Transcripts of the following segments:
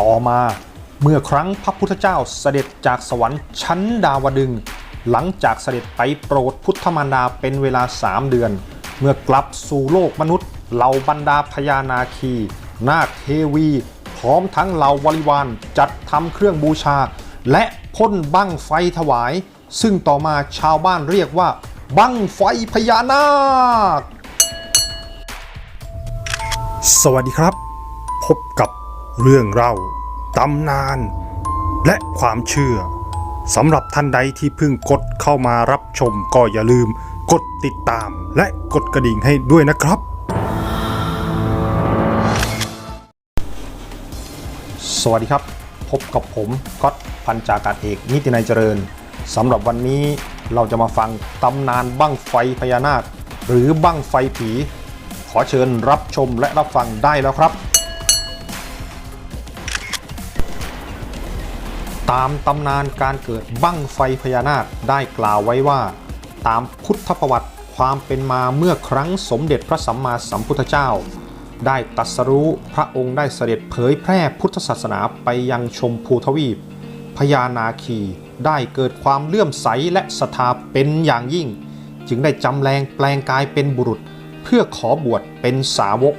ต่อมาเมื่อครั้งพระพุทธเจ้าเสด็จจากสวรรค์ชั้นดาวดึง หลังจากเสด็จไปโปรดพุทธมารดาเป็นเวลาสามเดือน เมื่อกลับสู่โลกมนุษย์เหล่าบรรดาพญานาคี นาคเทวี พร้อมทั้งเหล่าบริวารจัดทำเครื่องบูชา และพ่นบั้งไฟถวาย ซึ่งต่อมาชาวบ้านเรียกว่า บั้งไฟพญานาค สวัสดีครับ พบกับ เรื่องเล่าตำนาน และความเชื่อสำหรับท่านใดที่เพิ่งกดเข้ามารับชมก็อย่าลืมกดติดตามและกดกระดิ่งให้ด้วยนะครับ สวัสดีครับ พบกับผมก๊อตพันจากาศเอกนิตินัยเจริญสำหรับวันนี้เราจะมาฟังตำนานบั้งไฟพญานาค หรือบั้งไฟผี ขอเชิญรับชมและรับฟังได้แล้วครับ ตามตำนานการเกิดบั้งไฟพญานาคได้กล่าวไว้ว่า ตามพุทธประวัติความเป็นมาเมื่อครั้งสมเด็จพระสัมมาสัมพุทธเจ้า ได้ตรัสรู้พระองค์ได้เสด็จเผยแพร่พุทธศาสนาไปยังชมพูทวีปพญานาคีได้เกิดความเลื่อมใสและศรัทธาเป็นอย่างยิ่ง จึงได้จำแรงแปลงกายเป็นบุรุษ เพื่อขอบวชเป็นสาวก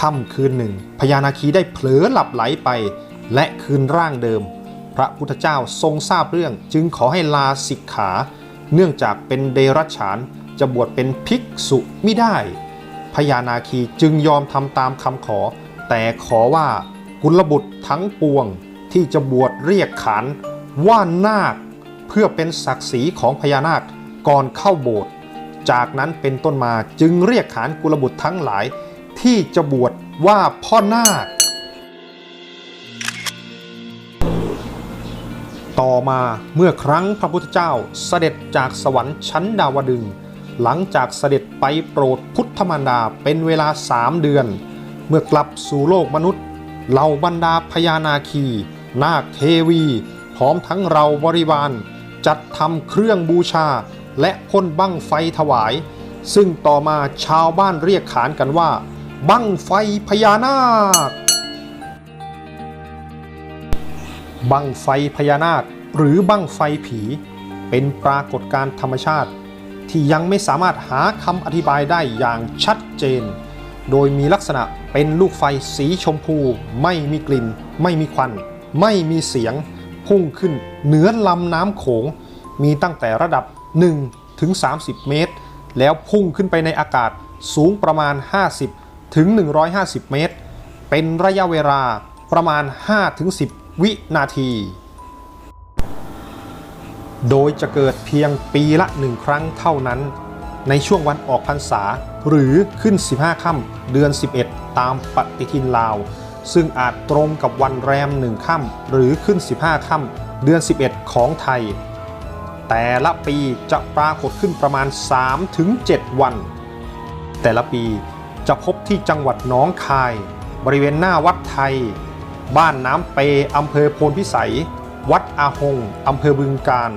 ค่ำคืนหนึ่งพญานาคีได้เผลอหลับไหลไป และคืนร่างเดิม ระพุทธเจ้าทรงทราบเรื่อง จึงขอให้ลาสิกขา เนื่องจากเป็นเดรัจฉานจะบวชเป็นภิกษุไม่ได้ พญานาคีจึงยอมทำตามคำขอ แต่ขอว่ากุลบุตรทั้งปวงที่จะบวชเรียกขานว่านาคเพื่อเป็นศักดิ์ศรีของพญานาคก่อนเข้าโบสถ์จากนั้นเป็นต้นมาจึงเรียกขานกุลบุตรทั้งหลาย ที่จะบวชว่าพ่อนาค ต่อมาเมื่อครั้งพระพุทธเจ้าเสด็จจากสวรรค์ชั้นดาวดึง หลังจากเสด็จไปโปรดพุทธมารดาเป็นเวลาสามเดือน เมื่อกลับสู่โลกมนุษย์เหล่าบรรดาพญานาคี นาคเทวี พร้อมทั้งเราบริวาร จัดทำเครื่องบูชา และพ่นบั้งไฟถวาย ซึ่งต่อมาชาวบ้านเรียกขานกันว่า บั้งไฟพญานาค บั้งไฟพญานาคหรือบั้งไฟผี เป็นปรากฏการณ์ธรรมชาติ ที่ยังไม่สามารถหาคำอธิบายได้อย่างชัดเจน โดยมีลักษณะเป็นลูกไฟสีชมพู ไม่มีกลิ่น ไม่มีควัน ไม่มีเสียง พุ่งขึ้นเหนือลำน้ำโขง มีตั้งแต่ระดับ 1 ถึง 30 เมตร แล้วพุ่งขึ้นไปในอากาศสูงประมาณ 50 ถึง 150 เมตร เป็นระยะเวลาประมาณ5-10 วินาที โดยจะเกิดเพียงปีละหนึ่งครั้งเท่านั้น ในช่วงวันออกพรรษา หรือขึ้น 15 ค่ำเดือน 11 ตามปฏิทินลาว ซึ่งอาจตรงกับวันแรมหนึ่งค่ำหรือขึ้น 15 ค่ำเดือน 11 ของไทย แต่ละปีจะปรากฏขึ้นประมาณ 3-7 วัน แต่ละปีจะพบที่จังหวัดน้องคาย บริเวณหน้าวัดไทย บ้านน้ำเปอำเภอโพนพิสัย วัดอาหงอำเภอบึงการ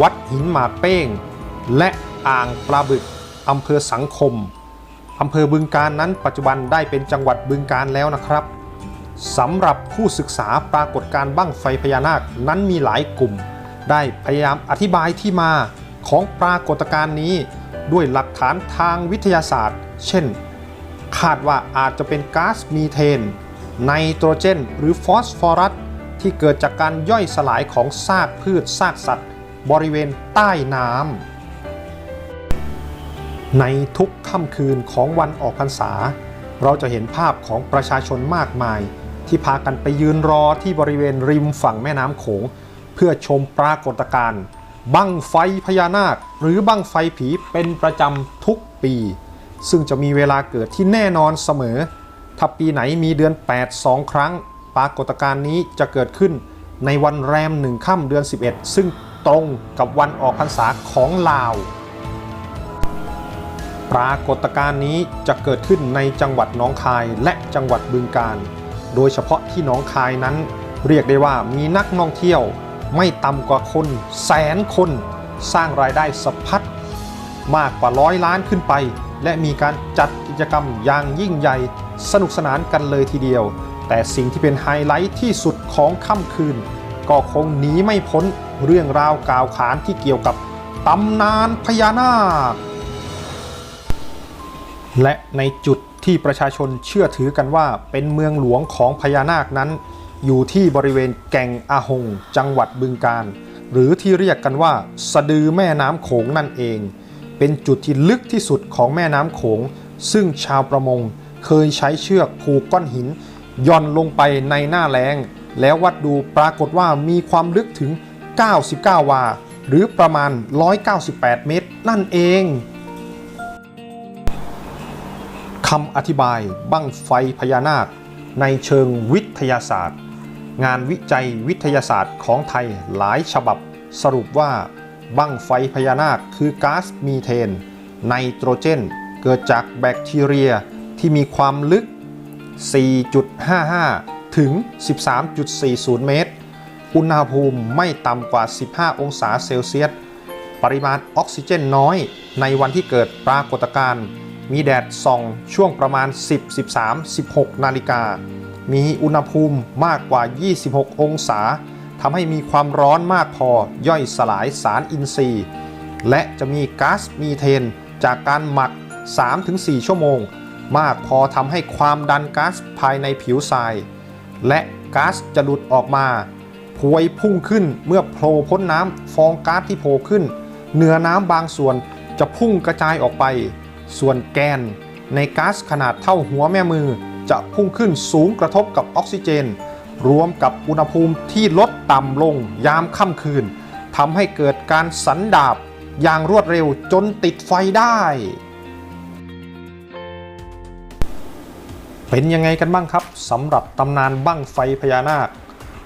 วัดหินหมาเป้ง และอ่างปลาบึกอำเภอสังคมอำเภอบึงการนั้นปัจจุบันได้เป็นจังหวัดบึงการแล้วนะครับสำหรับผู้ศึกษาปรากฏการ์บั้งไฟพญานาคนั้นมีหลายกลุ่ม ได้พยายามอธิบายที่มาของปรากฏการณ์นี้ ด้วยหลักฐานทางวิทยาศาสตร์ เช่น คาดว่าอาจจะเป็นก๊าซมีเทน ไนโตรเจน หรือฟอสฟอรัสที่เกิดจากการย่อยสลายของซากพืชซากสัตว์ บริเวณใต้น้ำในทุกค่ำคืนของวันออกพรรษา เราจะเห็นภาพของประชาชนมากมาย ที่พากันไปยืนรอที่บริเวณริมฝั่งแม่น้ำโขง เพื่อชมปรากฏการณ์บั้งไฟพญานาค หรือบั้งไฟผีเป็นประจำทุกปี ซึ่งจะมีเวลาเกิดที่แน่นอนเสมอ ถ้าปีไหนมีเดือน 8 2 ครั้ง ปรากฏการณ์นี้จะเกิดขึ้นในวันแรมหนึ่งค่ำเดือน 11 ซึ่งตรงกับวันออกพรรษาของลาว ปรากฏการณ์นี้จะเกิดขึ้นในจังหวัดหนองคายและจังหวัดบึงกาฬ โดยเฉพาะที่หนองคายนั้น เรียกได้ว่ามีนักท่องเที่ยวไม่ต่ำกว่าคนแสนคน สร้างรายได้สะพัดมากกว่าร้อยล้านขึ้นไป และมีการจัดกิจกรรมอย่างยิ่งใหญ่สนุกสนานกันเลยทีเดียว แต่สิ่งที่เป็นไฮไลท์ที่สุดของค่ำคืน ก็คงหนีไม่พ้นเรื่องราวกล่าวขานที่เกี่ยวกับตำนานพญานาค และในจุดที่ประชาชนเชื่อถือกันว่าเป็นเมืองหลวงของพญานาคนั้น อยู่ที่บริเวณแก่งอาหง จังหวัดบึงกาฬหรือที่เรียกกันว่า สะดือแม่น้ำโขงนั่นเอง เป็นจุดที่ลึกที่สุดของแม่น้ำโขง ซึ่งชาวประมงเคยใช้เชือกผูกก้อนหินย่อนลงไปในหน้าแล้ง แล้ววัดดูปรากฏว่ามีความลึกถึง 99 วา หรือประมาณ 198 เมตร นั่นเองคำอธิบายบั้งไฟพญานาค ในเชิงวิทยาศาสตร์ งานวิจัยวิทยาศาสตร์ของไทยหลายฉบับสรุปว่า บั้งไฟพญานาคคือก๊าซมีเทน ไนโตรเจน เกิดจากแบคทีเรียที่มีความลึก 4.55 ถึง 13.40 เมตร อุณหภูมิไม่ต่ำกว่า 15 องศาเซลเซียส ปริมาณออกซิเจนน้อยในวันที่เกิดปรากฏการณ์ มีแดดส่องช่วงประมาณ 10 13 16 นาฬิกา มีอุณหภูมิมากกว่า 26 องศา ทำให้มีความร้อนมากพอย่อยสลายสารอินทรีย์ และจะมีก๊าซมีเทน จากการหมัก 3-4 ชั่วโมง มากพอทำให้ความดันก๊าซภายในผิวทราย และก๊าซจะหลุดออกมา พวยพุ่งขึ้นเมื่อโผล่พ้นน้ำฟองก๊าซที่โผล่ขึ้น เหนือน้ำบางส่วนจะพุ่งกระจายออกไป ส่วนแกนในก๊าซขนาดเท่าหัวแม่มือจะพุ่งขึ้นสูงกระทบกับออกซิเจน รวมกับอุณหภูมิที่ลดต่ำลงยามค่ำคืนทำให้เกิดการสันดาบอย่างรวดเร็วจนติดไฟได้ เป็นยังไงกันบ้างครับสำหรับตำนานบั้งไฟพญานาค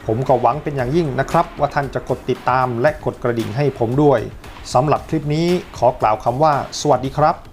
ผมก็หวังเป็นอย่างยิ่งนะครับ ว่าท่านจะกดติดตามและกดกระดิ่งให้ผมด้วยสำหรับคลิปนี้ขอกล่าวคำว่า สวัสดีครับ